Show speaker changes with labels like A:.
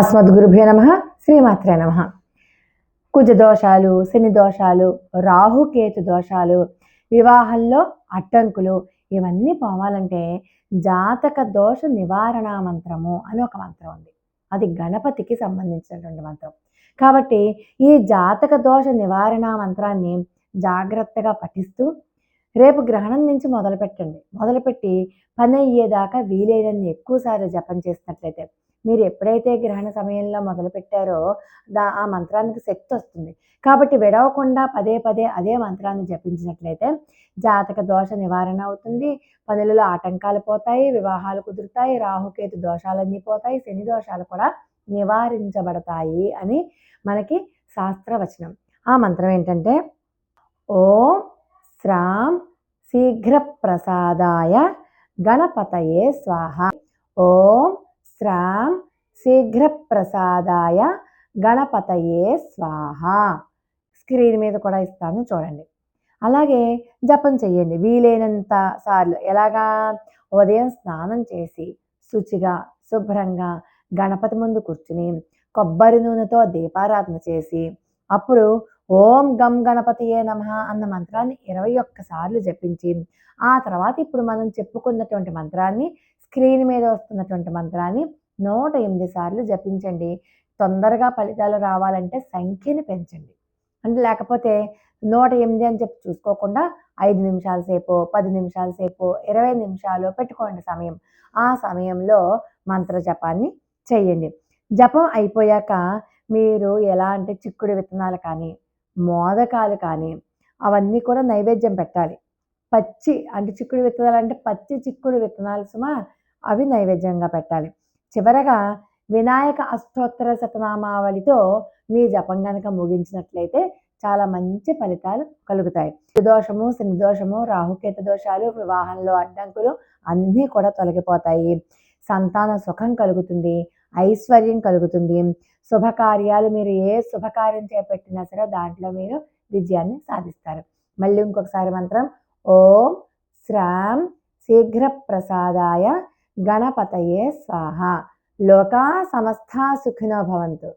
A: అస్మద్గురుభ్యో నమ శ్రీమాత్రే నమ. కుజ దోషాలు శని దోషాలు రాహుకేతు దోషాలు వివాహంలో అడ్డంకులు ఇవన్నీ పోవాలంటే జాతక దోష నివారణ మంత్రము అని ఒక మంత్రం ఉంది. అది గణపతికి సంబంధించినటువంటి మంత్రం. కాబట్టి ఈ జాతక దోష నివారణ మంత్రాన్ని జాగ్రత్తగా పఠిస్తూ రేపు గ్రహణం నుంచి మొదలుపెట్టండి. మొదలుపెట్టి పని అయ్యేదాకా వీలైనన్ని ఎక్కువసార్లు జపం చేసినట్లయితే మీరు ఎప్పుడైతే గ్రహణ సమయంలో మొదలుపెట్టారో దా ఆ మంత్రానికి శక్తి వస్తుంది. కాబట్టి విడవకుండా పదే పదే అదే మంత్రాన్ని జపించినట్లయితే జాతక దోష నివారణ అవుతుంది. పనులలో ఆటంకాలు పోతాయి వివాహాలు కుదురుతాయి రాహుకేతు దోషాలన్నీ పోతాయి శని దోషాలు కూడా నివారించబడతాయి అని మనకి శాస్త్రవచనం. ఆ మంత్రం ఏంటంటే ఓం శ్రాం శీఘ్ర ప్రసాదాయ గణపతయే స్వాహ. ఓం శ్రాం శీఘ్రప్రసాదాయ గణపతయే స్వాహ. స్క్రీన్ మీద కూడా ఇస్తాను చూడండి. అలాగే జపం చేయండి వీలైనంత సార్లు ఎలాగా ఉదయం స్నానం చేసి శుచిగా శుభ్రంగా గణపతి ముందు కూర్చుని కొబ్బరి నూనెతో దీపారాధన చేసి అప్పుడు ఓం గం గణపతియే నమ అన్న మంత్రాన్ని ఇరవై ఒక్కసార్లు జపించి ఆ తర్వాత ఇప్పుడు మనం చెప్పుకున్నటువంటి మంత్రాన్ని స్క్రీన్ మీద వస్తున్నటువంటి మంత్రాన్ని నూట ఎనిమిది సార్లు జపించండి. తొందరగా ఫలితాలు రావాలంటే సంఖ్యని పెంచండి. అంటే లేకపోతే నూట ఎనిమిది అని చెప్పి చూసుకోకుండా ఐదు నిమిషాల సేపు పది నిమిషాల సేపు ఇరవై నిమిషాలు పెట్టుకోండి సమయం. ఆ సమయంలో మంత్ర జపాన్ని చేయండి. జపం అయిపోయాక మీరు ఎలా అంటే చిక్కుడు విత్తనాలు కానీ మోదకాలు కానీ అవన్నీ కూడా నైవేద్యం పెట్టాలి. పచ్చి అంటే చిక్కుడు విత్తనాలు అంటే పచ్చి చిక్కుడు విత్తనాలు సుమా అవి నైవేద్యంగా పెట్టాలి. చివరగా వినాయక అష్టోత్తర శతనామావళితో మీ జపం గనక ముగించినట్లయితే చాలా మంచి ఫలితాలు కలుగుతాయి. దోషము శని దోషము రాహుకేత దోషాలు వివాహంలో అడ్డంకులు అన్నీ కూడా తొలగిపోతాయి. సంతాన సుఖం కలుగుతుంది ఐశ్వర్యం కలుగుతుంది. శుభకార్యాలు మీరు ఏ శుభకార్యం చేపట్టినా సరే దాంట్లో మీరు విజయాన్ని సాధిస్తారు. మళ్ళీ ఇంకొకసారి మంత్రం. ఓం శ్రాం శీఘ్ర ప్రసాదాయ గణపతయే స్వాహ లోకా సమస్త సుఖినో భవంతు